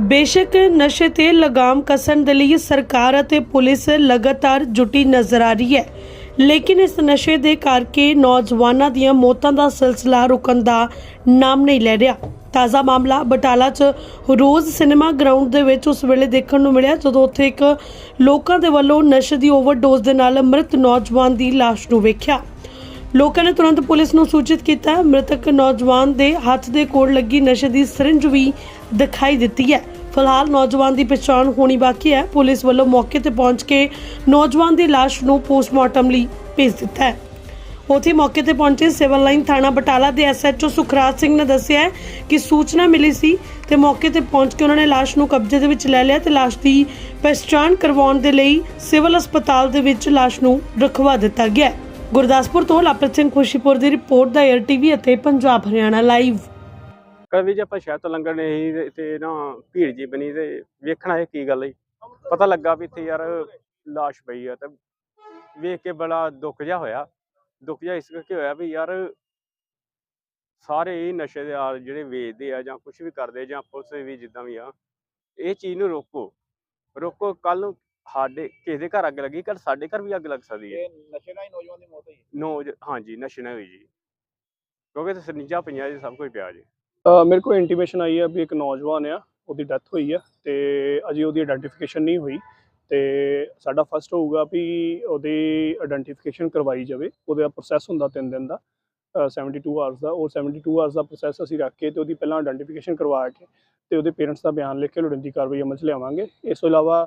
ਬੇਸ਼ੱਕ ਨਸ਼ੇ ਤੇ ਲਗਾਮ ਕਸਣ ਦੇ ਲਈ ਸਰਕਾਰ ਅਤੇ ਪੁਲਿਸ ਲਗਾਤਾਰ ਜੁਟੀ ਨਜ਼ਰ ਆ ਰਹੀ ਹੈ। ਲੇਕਿਨ ਇਸ ਨਸ਼ੇ ਦੇ ਕਰਕੇ ਨੌਜਵਾਨਾਂ ਦੀਆਂ ਮੌਤਾਂ ਦਾ ਸਿਲਸਿਲਾ ਰੁਕਣ ਦਾ ਨਾਮ ਨਹੀਂ ਲੈ ਰਿਹਾ। ਤਾਜ਼ਾ ਮਾਮਲਾ ਬਟਾਲਾ 'ਚ ਰੋਜ਼ ਸਿਨੇਮਾ ਗਰਾਊਂਡ ਦੇ ਵਿੱਚ ਉਸ ਵੇਲੇ ਦੇਖਣ ਨੂੰ ਮਿਲਿਆ, ਜਦੋਂ ਉੱਥੇ ਇੱਕ ਲੋਕਾਂ ਦੇ ਵੱਲੋਂ ਨਸ਼ੇ ਦੀ ਓਵਰਡੋਜ਼ ਦੇ ਨਾਲ ਮ੍ਰਿਤ ਨੌਜਵਾਨ ਦੀ ਲਾਸ਼ ਨੂੰ ਵੇਖਿਆ। ਲੋਕਾਂ ਨੇ ਤੁਰੰਤ ਪੁਲਿਸ ਨੂੰ ਸੂਚਿਤ ਕੀਤਾ, ਮ੍ਰਿਤਕ ਨੌਜਵਾਨ ਦੇ ਹੱਥ ਦੇ ਕੋਲ ਲੱਗੀ ਨਸ਼ੇ ਦੀ ਸਿਰਿੰਜ ਵੀ ਦਿਖਾਈ ਦਿੱਤੀ ਹੈ। ਫਿਲਹਾਲ ਨੌਜਵਾਨ ਦੀ ਪਛਾਣ ਹੋਣੀ ਬਾਕੀ ਹੈ। ਪੁਲਿਸ ਵੱਲੋਂ ਮੌਕੇ ਤੇ ਪਹੁੰਚ ਕੇ ਨੌਜਵਾਨ ਦੀ ਲਾਸ਼ ਨੂੰ ਪੋਸਟਮਾਰਟਮ ਲਈ ਭੇਜ ਦਿੱਤਾ ਹੈ। ਉੱਥੇ ਮੌਕੇ ਤੇ ਪਹੁੰਚੇ ਸਿਵਲ ਲਾਈਨ ਥਾਣਾ ਬਟਾਲਾ ਦੇ ਐਸਐਚਓ ਸੁਖਰਾਜ ਸਿੰਘ ਨੇ ਦੱਸਿਆ ਕਿ ਸੂਚਨਾ ਮਿਲੀ ਸੀ ਤੇ ਮੌਕੇ ਤੇ ਪਹੁੰਚ ਕੇ ਉਹਨਾਂ ਨੇ ਲਾਸ਼ ਨੂੰ ਕਬਜ਼ੇ ਦੇ ਵਿੱਚ ਲੈ ਲਿਆ ਤੇ ਲਾਸ਼ ਦੀ ਪਛਾਣ ਕਰਵਾਉਣ ਦੇ ਲਈ ਸਿਵਲ ਹਸਪਤਾਲ ਦੇ ਵਿੱਚ ਲਾਸ਼ ਨੂੰ ਰਖਵਾ ਦਿੱਤਾ ਗਿਆ ਗੁਰਦਾਸਪੁਰ ਤੋਂ ਲਵਪ੍ਰੀਤ ਸਿੰਘ ਖੁਸ਼ੀਪੁਰ ਦੀ ਰਿਪੋਰਟ ਦਾ ਏਅਰ ਟੀਵੀ ਅਤੇ ਪੰਜਾਬ ਹਰਿਆਣਾ ਲਾਈਵ ਕਦੇ ਜੇ, ਆਪਾਂ ਸ਼ਹਿਰ ਤੋਂ ਲੰਘਣ ਨੇ ਤੇ ਨਾ ਭੀੜ ਜੀ ਬਣੀ ਤੇ ਵੇਖਣਾ ਇਹ ਕੀ ਗੱਲ ਹੈ ਪਤਾ ਲੱਗਾ ਵੀ ਇੱਥੇ ਯਾਰ ਲਾਸ਼ ਪਈ ਆ ਤੇ ਵੇਖ ਕੇ ਬੜਾ ਦੁੱਖ ਜਿਹਾ ਹੋਇਆ। ਦੁੱਖ ਜਿਹਾ ਇਸ ਕਰਕੇ ਹੋਇਆ ਵੀ ਯਾਰ ਸਾਰੇ ਇਹ ਨਸ਼ੇ ਦੇ ਆ ਜਿਹੜੇ ਵੇਚਦੇ ਆ ਜਾਂ ਕੁਝ ਵੀ ਕਰਦੇ ਜਾਂ ਪੁਲਿਸ ਵੀ ਜਿੱਦਾਂ ਵੀ ਆ, ਇਹ ਚੀਜ਼ ਨੂੰ ਰੋਕੋ। ਰੋਕੋ ਕੱਲ ਨੂੰ ਸਾਡੇ ਕਿਸੇ ਦੇ ਘਰ ਅੱਗ ਲੱਗੀ ਕੱਲ ਸਾਡੇ ਘਰ ਵੀ ਅੱਗ ਲੱਗ ਸਕਦੀ ਹੈ। ਇਹ ਨਸ਼ੇ ਨਾਲ ਹੀ ਨੌਜਵਾਨ ਦੀ ਮੌਤ ਹੋਈ ਨੋ ਹਾਂਜੀ ਨਸ਼ੇ ਨਾਲ ਹੋਈ ਜੀ। ਕਿਉਂਕਿ ਤੇ ਸਨੀਜਾ ਪਈਆਂ ਜੀ ਸਭ ਕੁਝ ਪਿਆ ਜੀ। ਅ, ਮੇਰੇ ਕੋਲ ਇੰਟੀਮੇਸ਼ਨ ਆਈ ਹੈ ਵੀ ਇੱਕ ਨੌਜਵਾਨ ਆ ਉਹਦੀ ਡੈਥ ਹੋਈ ਆ ਤੇ ਅਜੇ ਉਹਦੀ ਆਇਡੈਂਟੀਫਿਕੇਸ਼ਨ ਨਹੀਂ ਹੋਈ ਤੇ ਸਾਡਾ ਫਸਟ ਹੋਊਗਾ ਵੀ ਉਹਦੀ ਆਇਡੈਂਟੀਫਿਕੇਸ਼ਨ ਕਰਵਾਈ ਜਾਵੇ ਉਹਦਾ ਪ੍ਰੋਸੈਸ ਹੁੰਦਾ 3 ਦਿਨ ਦਾ ਅ, 72 ਆਵਰਸ ਦਾ ਉਹ 72 ਆਵਰਸ ਦਾ ਪ੍ਰੋਸੈਸ ਅਸੀਂ ਰੱਖ ਕੇ ਤੇ ਉਹਦੀ ਪਹਿਲਾਂ ਆਇਡੈਂਟੀਫਿਕੇਸ਼ਨ ਕਰਵਾ ਕੇ ਤੇ ਉਹਦੇ ਪੇਰੈਂਟਸ ਦਾ ਬਿਆਨ ਲਿਖ ਕੇ ਲੋੜੀਂਦੀ ਕਾਰਵਾਈ ਅਮਲ 'ਚ ਲਿਆਵਾਂਗੇ। ਇਸ ਤੋਂ ਇਲਾਵਾ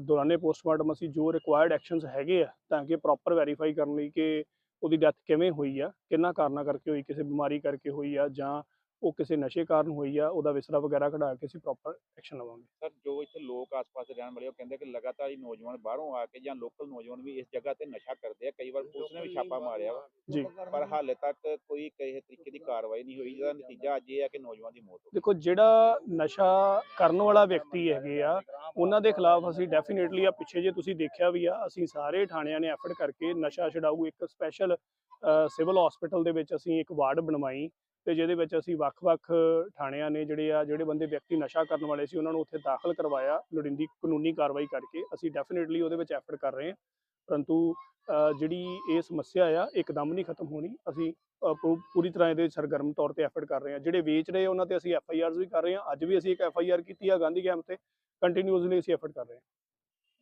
ਦੌਰਾਨੇ ਪੋਸਟਮਾਰਟਮ ਅਸੀਂ ਜੋ ਰਿਕੁਆਇਰਡ ਐਕਸ਼ਨਸ ਹੈਗੇ ਆ ਤਾਂ ਕਿ ਪ੍ਰੋਪਰ ਵੈਰੀਫਾਈ ਕਰਨ ਲਈ ਕਿ ਉਹਦੀ ਡੈਥ ਕਿਵੇਂ ਹੋਈ ਆ, ਕਿੰਨਾ ਕਾਰਨਾਂ ਕਰਕੇ ਹੋਈ, ਕਿਸੇ ਬਿਮਾਰੀ ਕਰਕੇ ਹੋਈ ਆ ਜਾਂ ਉਹ ਕਿਸੇ ਨਸ਼ੇ ਕਾਰਨ ਹੋਈ ਆ ਉਹਦਾ ਵਿਸਰਾ ਵਗੈਰਾ ਕਢਾ ਕੇ ਅਸੀਂ ਪ੍ਰੋਪਰ ਐਕਸ਼ਨ ਲਵਾਂਗੇ। ਸਰ ਜੋ ਇੱਥੇ ਲੋਕ ਆਸ-ਪਾਸ ਦੇ ਰਹਿਣ ਵਾਲੇ ਉਹ ਕਹਿੰਦੇ ਕਿ ਲਗਾਤਾਰ ਹੀ ਨੌਜਵਾਨ ਬਾਹਰੋਂ ਆ ਕੇ ਜਾਂ ਲੋਕਲ ਨੌਜਵਾਨ ਵੀ ਇਸ ਜਗ੍ਹਾ ਤੇ ਨਸ਼ਾ ਕਰਦੇ ਆ ਕਈ ਵਾਰ ਪੁਲਿਸ ਨੇ ਵੀ ਛਾਪਾ ਮਾਰਿਆ ਵਾ। ਜੀ। ਪਰ ਹਾਲੇ ਤੱਕ ਕੋਈ ਕਿਸੇ ਤਰੀਕੇ ਦੀ ਕਾਰਵਾਈ ਨਹੀਂ ਹੋਈ ਜਿਹਦਾ ਨਤੀਜਾ ਅੱਜ ਇਹ ਆ ਕਿ ਨੌਜਵਾਨ ਦੀ ਮੌਤ ਹੋ ਦੇਖੋ ਜਿਹੜਾ ਨਸ਼ਾ ਕਰਨ ਵਾਲਾ ਵਿਅਕਤੀ ਹੈਗੇ ਆ ਉਹਨਾਂ ਦੇ ਖਿਲਾਫ ਅਸੀਂ ਡੈਫੀਨੇਟਲੀ ਆ ਪਿੱਛੇ ਜੇ ਤੁਸੀਂ ਦੇਖਿਆ ਵੀ ਆ ਅਸੀਂ ਸਾਰੇ ਥਾਣਿਆਂ ਨੇ ਐਫਰਟ ਕਰਕੇ ਨਸ਼ਾ ਛਡਾਊ ਇੱਕ ਸਪੈਸ਼ਲ ਸਿਵਲ ਹਸਪੀਟਲ ਦੇ ਵਿੱਚ ਅਸੀਂ ਇੱਕ ਵਾਰਡ ਬਣਵਾਈ ਤੇ ਜਿਹਦੇ ਵਿੱਚ ਅਸੀਂ ਵੱਖ-ਵੱਖ ਥਾਣਿਆਂ ਨੇ ਜਿਹੜੇ ਆ, ਜਿਹੜੇ ਬੰਦੇ ਵਿਅਕਤੀ ਨਸ਼ਾ ਕਰਨ ਵਾਲੇ ਸੀ, ਉਹਨਾਂ ਨੂੰ ਉੱਥੇ ਦਾਖਲ ਕਰਵਾਇਆ, ਲੋੜੀਂਦੀ ਕਾਨੂੰਨੀ ਕਾਰਵਾਈ ਕਰਕੇ। ਅਸੀਂ ਡੈਫੀਨੇਟਲੀ ਉਹਦੇ ਵਿੱਚ ਐਫਰਟ ਕਰ ਰਹੇ ਹਾਂ। ਪਰੰਤੂ ਜਿਹੜੀ ਇਹ ਸਮੱਸਿਆ ਆ ਇੱਕਦਮ ਨਹੀਂ ਖਤਮ ਹੋਣੀ। ਅਸੀਂ ਪੂਰੀ ਤਰ੍ਹਾਂ ਇਹਦੇ ਸਰਗਰਮ ਤੌਰ ਤੇ ਐਫਰਟ ਕਰ ਰਹੇ ਹਾਂ। ਜਿਹੜੇ ਵੇਚ ਰਹੇ ਉਹਨਾਂ ਤੇ ਅਸੀਂ ਐਫ ਆਈ ਆਰਜ਼ ਵੀ ਕਰ ਰਹੇ ਹਾਂ। ਅੱਜ ਵੀ ਅਸੀਂ ਇੱਕ ਐਫ ਆਈ ਆਰ ਕੀਤੀ ਆ ਗਾਂਧੀ ਕੈਂਪ ਤੇ। ਕੰਟੀਨਿਊਸਲੀ ਅਸੀਂ ਐਫਰਟ ਕਰ ਰਹੇ ਹਾਂ।